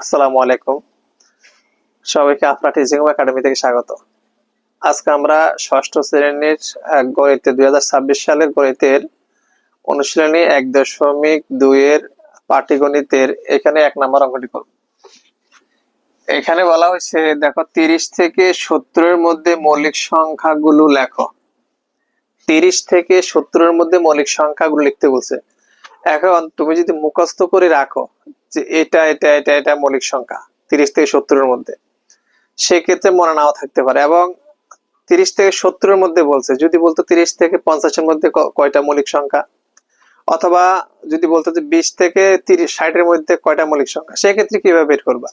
আসসালামু আলাইকুম। সবাইকে আফরা টিচিং একাডেমি থেকে স্বাগত। আজকে আমরা ষষ্ঠ শ্রেণির গণিতে দুই সালের গণিতের অনুশীলনী এক দশমিক দুইয়ের পাটিগণিতের এখানে এক নম্বর অঙ্কটি করব। এখানে বলা হয়েছে, দেখো, তিরিশ থেকে সত্তরের মধ্যে মৌলিক সংখ্যাগুলো লেখো। তিরিশ থেকে সত্তরের মধ্যে মৌলিক সংখ্যাগুলো লিখতে বলছে। এখন তুমি যদি মুখস্থ করে রাখো যে এটা এটা এটা এটা মৌলিক সংখ্যা, তিরিশ থেকে সত্তরের মধ্যে। সেক্ষেত্রে মনে নাও থাকতে পারে এবং তিরিশ থেকে সত্তরের মধ্যে বলছে, যদি বলতো তিরিশ থেকে পঞ্চাশের মধ্যে কয়টা মৌলিক সংখ্যা? অথবা যদি বলতো যে বিশ থেকে তিরিশ, ষাটের মধ্যে কয়টা মৌলিক সংখ্যা? সেক্ষেত্রে কীভাবে বের করবা?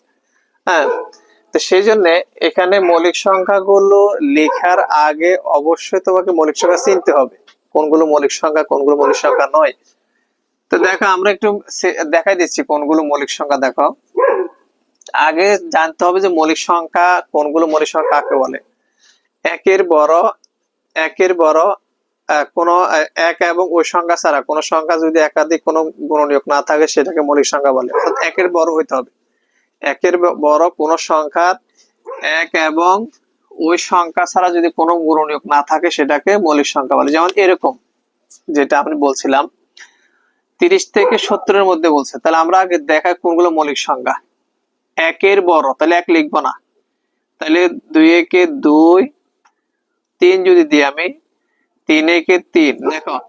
হ্যাঁ তো সেই জন্য এখানে মৌলিক সংখ্যাগুলো লেখার আগে অবশ্যই তোমাকে মৌলিক সংখ্যা চিনতে হবে। কোনগুলো মৌলিক সংখ্যা, কোনগুলো মৌলিক সংখ্যা নয়। তো দেখো, আমরা একটু দেখাই দিচ্ছি কোনগুলো মৌলিক সংখ্যা, দেখো। আগে জানতে হবে যে মৌলিক সংখ্যা, কোনগুলো মৌলিক সংখ্যা কাকে বলে? একের বড় একের বড় কোনো এক এবং ওই সংখ্যা ছাড়া, কোনো সংখ্যা যদি একাধিক কোনো গুণনীয়ক না থাকে, সেটাকে মৌলিক সংখ্যা বলে। অর্থাৎ একের বড় হইতে হবে। একের বড় কোন সংখ্যার এক এবং ওই সংখ্যা ছাড়া যদি কোনো গুণনীয়ক না থাকে, সেটাকে মৌলিক সংখ্যা বলে। যেমন এরকম, যেটা আপনি বলছিলাম। তিরিশ থেকে সত্তরের মধ্যে বলছে। তাহলে আমরা আগে দেখাই কোনগুলো মৌলিক সংখ্যা। একের বড়, তাহলে এক লিখব না। তাহলে দুই একে দুই, তিন যদি দিই আমি, তিন একে তিন, দেখো।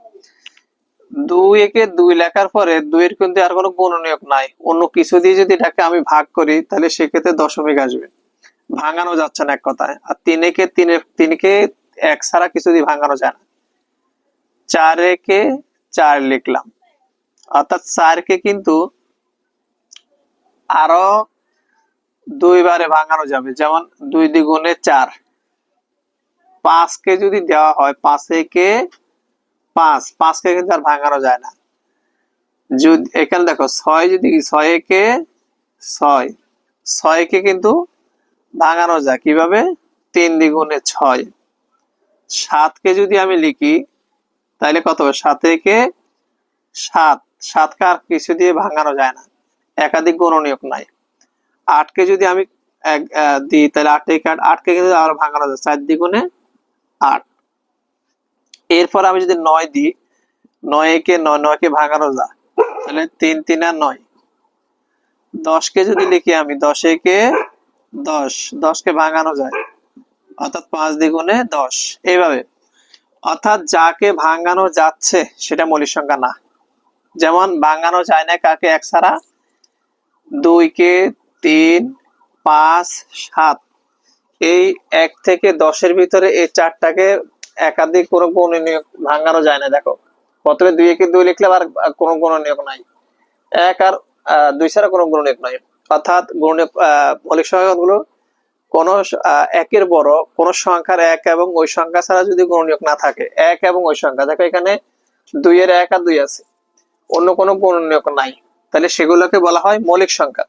দুই একে দুই লেখার পরে দুইয়ের কিন্তু আর কোনো গুণনীয়ক নাই। অন্য কিছু দিয়ে যদি এটাকে আমি ভাগ করি, তাহলে সেক্ষেত্রে দশমিক আসবে। ভাঙানো যাচ্ছে না এক কথায়। আর তিন একে তিনের তিনকে এক ছাড়া কিছু দিয়ে ভাঙানো যায় না। চার একে চার লিখলাম। অর্থাৎ চারকে কিন্তু আরও দুইবারে ভাঙানো যাবে। যেমন দুই দ্বিগুণে চার। পাঁচকে যদি দেওয়া হয় পাঁচে কে পাঁচ। পাঁচকে কিন্তু আর ভাঙানো যায় না। যদি, এখানে দেখো, ছয় যদি ছয় কে ছয়। ছয়কে কিন্তু ভাঙানো যায়। কীভাবে? তিন দ্বিগুণে ছয়। সাতকে যদি আমি লিখি, তাহলে কত হবে? সাত কে সাত। সাতকে আর কিছু দিয়ে ভাঙানো যায় না। একাধিক গুণনীয়ক নাই। আটকে যদি আমি দিই, তাহলে আট থেকে আট আটকে কিন্তু আবার ভাঙানো যায়। চার দ্বিগুণে আট। এরপর আমি যদি নয় দিই নয় একে নয়, নয়কে ভাঙানো যায়, তাহলে তিন তিন আর নয়। দশকে যদি লিখি আমি দশ একে দশ, দশকে ভাঙানো যায়, অর্থাৎ পাঁচ দ্বিগুণে দশ। এইভাবে। অর্থাৎ যাকে ভাঙানো যাচ্ছে, সেটা মৌলিক সংখ্যা না। যেমন ভাঙানো যায় না কাকে এক ছাড়া। দুই কে তিন, পাঁচ, সাত। এই এক থেকে দশের ভিতরে এই চারটাকে একাধিক কোনো গুণনীয়ক ভাঙানো যায় না, দেখো। প্রথমে দুই একে দুই লিখলে আর কোনো গুণনীয়ক নাই। এক আর দুই ছাড়া কোনো গুণনীয়ক নাই। অর্থাৎ গুণনীয়ক মৌলিক সংখ্যাগুলো কোন একের বড়, কোন সংখ্যার এক এবং ওই সংখ্যা ছাড়া যদি গুণনীয়ক না থাকে, এক এবং ওই সংখ্যা। দেখো এখানে দুইয়ের এক আর দুই আছে। অন্য কোনো গুণনীয়ক নাই। তাহলে সেগুলোকে বলা হয় মৌলিক সংখ্যা।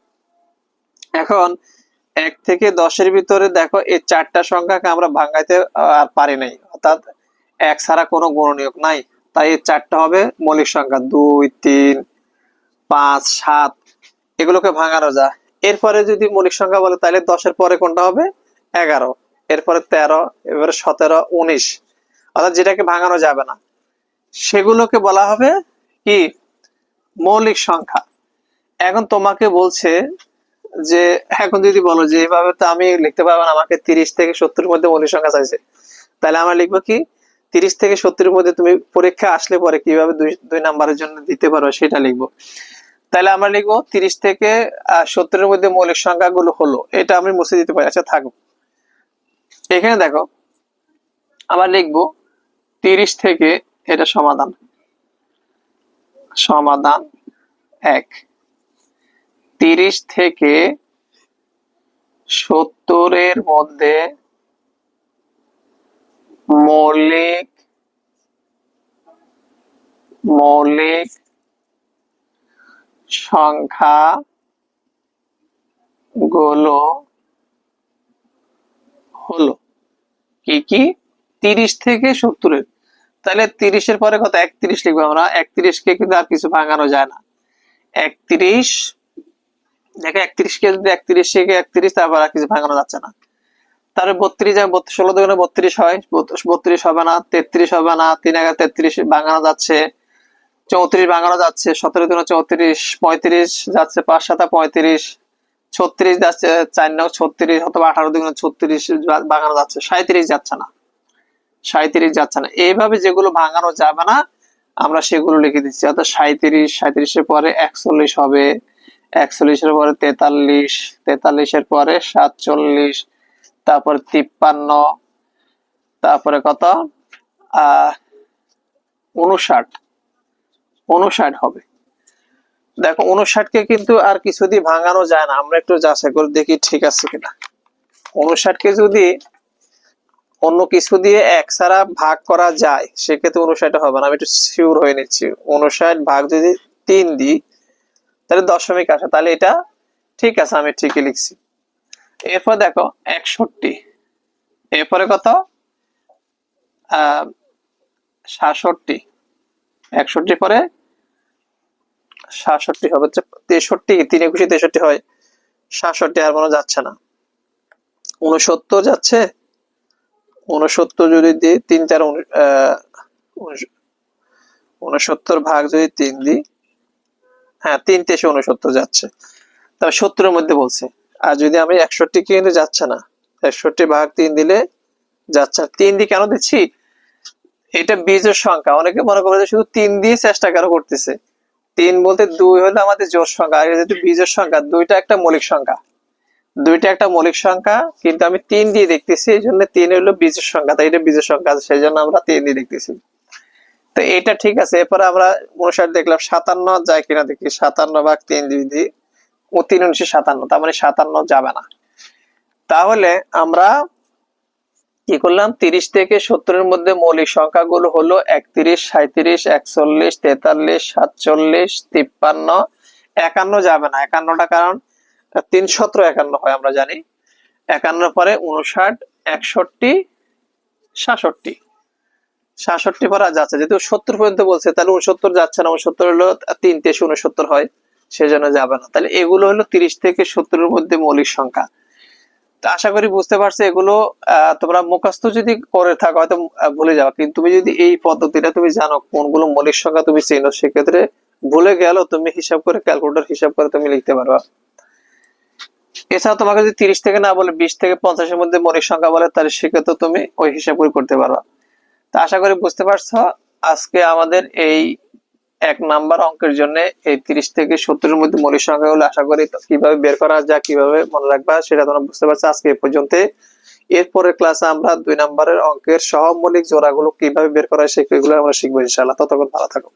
এখন এক থেকে দশের ভিতরে দেখো এই চারটা সংখ্যাকে আমরা ভাঙাইতে পারি নাই। অর্থাৎ এক ছাড়া কোনো গুণনীয়ক নাই। তাই এই চারটা হবে মৌলিক সংখ্যা। দুই, তিন, পাঁচ, সাত, এগুলোকে ভাঙানো যায়। এরপরে যদি মৌলিক সংখ্যা বলে, তাহলে দশের পরে কোনটা হবে? এগারো। এরপরে তেরো, এবারে সতেরো, উনিশ। অর্থাৎ যেটাকে ভাঙানো যাবে না। সেগুলোকে বলা হবে কি? মৌলিক সংখ্যা। এখন তোমাকে বলছে যে এখন যদি বলো যে এভাবে তো আমি লিখতে পারব আমাকে তিরিশ থেকে সত্তর মধ্যে মৌলিক সংখ্যা চাইছে। তাহলে আমরা লিখব কি, তিরিশ থেকে সত্তরের মধ্যে তুমি পরীক্ষা আসলে পরে কীভাবে দুই নাম্বারের জন্য দিতে পারো সেটা লিখব। তাহলে আমরা লিখব তিরিশ থেকে সত্তরের মধ্যে মৌলিক সংখ্যাগুলো হলো, এটা আমি মুছে দিতে পারি। আচ্ছা থাকব এখানে দেখো আবার লিখব তিরিশ থেকে এটা সমাধান। সমাধান এক। তিরিশ থেকে সত্তরের মধ্যে মৌলিক মৌলিক সংখ্যা গুলো হলো কি কি? তিরিশ থেকে সত্তরের। তাহলে তিরিশের পরে কত? একত্রিশ লিখব আমরা। একত্রিশ কে কিন্তু আর কিছু ভাঙানো যায় না। একত্রিশ, দেখো একত্রিশ কে যদি একত্রিশ থেকে একত্রিশ, তারপর আর কিছু ভাঙানো যাচ্ছে না। তারপরে বত্রিশ যায় ষোলো দুগুণে বত্রিশ হয়। বত্রিশ হবে না, তেত্রিশ হবে না, তিন হাজার তেত্রিশ ভাঙানো যাচ্ছে। চৌত্রিশ ভাঙানো যাচ্ছে, সতেরো দুগুণে চৌত্রিশ, পঁয়ত্রিশ যাচ্ছে পাঁচ সাতা, পঁয়ত্রিশ, ছত্রিশ যাচ্ছে চার নয় ছত্রিশ অথবা আঠারো দুগুণে ছত্রিশ ভাঙানো যাচ্ছে। সাঁত্রিশ যাচ্ছে না। সাঁত্রিশ যাচ্ছে না। এইভাবে যেগুলো ভাঙানো যাবে না, আমরা সেগুলো লিখে দিচ্ছি। অর্থাৎ সাঁত্রিশ সাঁত্রিশের পরে একচল্লিশ হবে, একচল্লিশের পরে তেতাল্লিশ, তেতাল্লিশের পরে সাতচল্লিশ, তারপরে তিপ্পান্ন, তারপরে কত? উনষাট। উনষাট হবে। দেখো, উনষাটকে কিন্তু আর কিছু দিয়ে ভাঙানো যায় না। আমরা একটু যাচাই করে দেখি ঠিক আছে কিনা। উনষাটকে যদি অন্য কিছু দিয়ে এক ছাড়া ভাগ করা যায়, সেক্ষেত্রে উনষাট হবে না। আমি একটু শিওর হয়ে নিচ্ছি। উনষাট ভাগ যদি তিন দিই, তাহলে দশমিক আসে। তাহলে এটা ঠিক আছে, আমি ঠিকই লিখছি। এরপর দেখো, একষট্টি। এরপরে কত? সাতষট্টি। একষট্টি পরে সাতষট্টি হবে হচ্ছে তেষট্টি। তিন একুশে তেষট্টি হয়। সাতষট্টি আর মনে যাচ্ছে না। উনসত্তর যাচ্ছে উনসত্তর যদি তিন চার উনসত্তর ভাগ যদি তিন হ্যাঁ তিন তেইশে উনসত্তর যাচ্ছে। তবে সত্তরের মধ্যে বলছে। আর যদি আমি একষট্টি কিন্তু যাচ্ছে না। একষট্টি ভাগ তিন দিলে যাচ্ছে। তিন দিয়ে কেন দিচ্ছি? এটা বীজের সংখ্যা। অনেকে মনে করে যে শুধু তিন দিয়ে চেষ্টা কেন করতেছে? তিন বলতে দুই হলো আমাদের জোর সংখ্যা। আর যেহেতু বীজের সংখ্যা, দুইটা একটা মৌলিক সংখ্যা। দুইটা একটা মৌলিক সংখ্যা, কিন্তু আমি তিন দিয়ে দেখতেছি, এই জন্য তিন হলো বীজের সংখ্যা। তাই এটা বীজের সংখ্যা সেই জন্য আমরা তিন দিয়ে দেখতেছি। তো এটা ঠিক আছে, এরপরে আমরা উনষাট দেখলাম সাতান্ন যায় কিনা দেখি, সাতান্ন ভাগ তিন দিই ও তিন উনিশে সাতান্ন, তার মানে সাতান্ন যাবে না। তাহলে আমরা কি করলাম, তিরিশ থেকে সত্তরের মধ্যে মৌলিক সংখ্যাগুলো হলো একত্রিশ সাঁত্রিশ একচল্লিশ, তেতাল্লিশ, সাতচল্লিশ, তিপ্পান্ন, একান্ন যাবে না। একান্নটা কারণ তিন সতেরো একান্ন হয় আমরা জানি। একান্ন পরে উনষাট একষট্টি, সাতষট্টি। সাতষট্টি পরে যাচ্ছে। যেহেতু সত্তর পর্যন্ত বলছে, তাহলে উনসত্তর যাচ্ছে না। উনসত্তর হলো তিন তেইশ উনসত্তর হয়, সেজন্য যাবে না। তাহলে এগুলো হলো তিরিশ থেকে সত্তরের মধ্যে মৌলিক সংখ্যা। আশা করি বুঝতে পারছ, এগুলো তোমরা মুখস্থ যদি করে থাকো, হয়তো ভুলে যাবে। কিন্তু তুমি যদি এই পদ্ধতিটা তুমি জানো, কোনগুলো মৌলিক সংখ্যা তুমি চেনো, সেক্ষেত্রে ভুলে গেল তুমি হিসাব করে, ক্যালকুলেটর হিসাব করে তুমি লিখতে পারবা। এছাড়া তোমাকে যদি তিরিশ থেকে না বলে বিশ থেকে পঞ্চাশের মধ্যে মৌলিক সংখ্যা বলে, তাহলে সেক্ষেত্রে তুমি ওই হিসাব করে করতে পারবা। তা আশা করি বুঝতে পারছ, আজকে আমাদের এই এক নাম্বার অঙ্কের জন্য এই তিরিশ থেকে সত্তরের মধ্যে মৌলিক সংখ্যাগুলো আশা করি কীভাবে বের করা যায়, কীভাবে মনে রাখবা, সেটা তোমরা বুঝতে পারছ আজকে এই পর্যন্ত। এরপরের ক্লাসে আমরা দুই নম্বরের অঙ্কের সহমৌলিক জোড়াগুলো কীভাবে বের করা হয় সেগুলো আমরা শিখব ইনশাআল্লাহ। ততক্ষণ ভালো থাকো।